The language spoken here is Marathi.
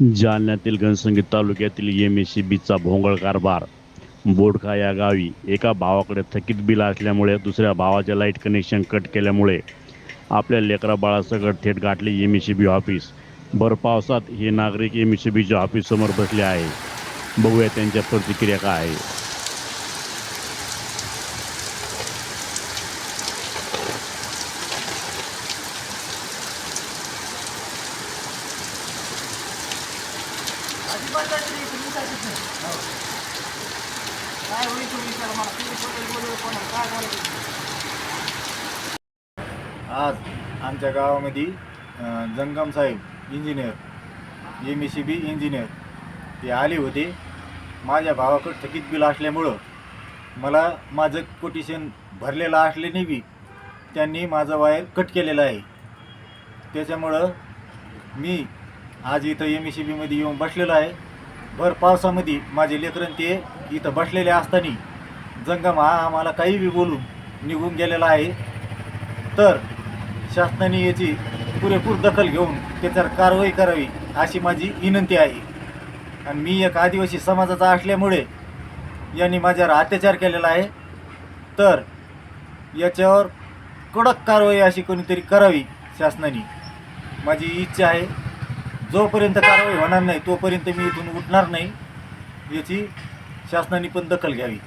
जालन्यातील घनसंगीत तालुक्यातील एम एस सी बीचा भोंगळ कारभार. बोडखा या गावी एका भावाकडे थकीत बिल असल्यामुळे दुसऱ्या भावाचे लाइट कनेक्शन कट केल्यामुळे आपल्या लेकरा बाळासकट थेट गाठले M S C B office. भर पावसात हे नागरिक एम एस सी बीच्या ऑफिससमोर बसले आहे. बघूया त्यांच्या प्रतिक्रिया काय आहे. अजिबात काहीतरी नाही. काय होईल मला तुम्ही बोलू काय आज आमच्या गावामध्ये जंगम साहेब engineer M S C B engineer ते आले होते माझ्या भावाकडं थकीत बिल असल्यामुळं मला माझं कोटेशन भरलेलं असल्याने बी त्यांनी माझं वायर कट केलेलं आहे त्याच्यामुळं मी आज इथं एम एस सी बीमध्ये येऊन बसलेलो आहे. भर पावसामध्ये माझे लेकरं ते इथं बसलेले असताना जंगम हा आम्हाला काही बी बोलून निघून गेलेला आहे. तर शासनाने याची पुरेपूर दखल घेऊन त्याच्यावर कारवाई करावी अशी माझी विनंती आहे. आणि मी एक आदिवासी समाजाचा असल्यामुळे यांनी माझ्यावर अत्याचार केलेला आहे. तर याच्यावर कडक कारवाई अशी कोणीतरी करावी शासनाने. माझी इच्छा आहे. जोपर्यंत कारवाई होणार नाही तोपर्यंत मी इथून उठणार नाही याची शासनाने पण दखल घ्यावी.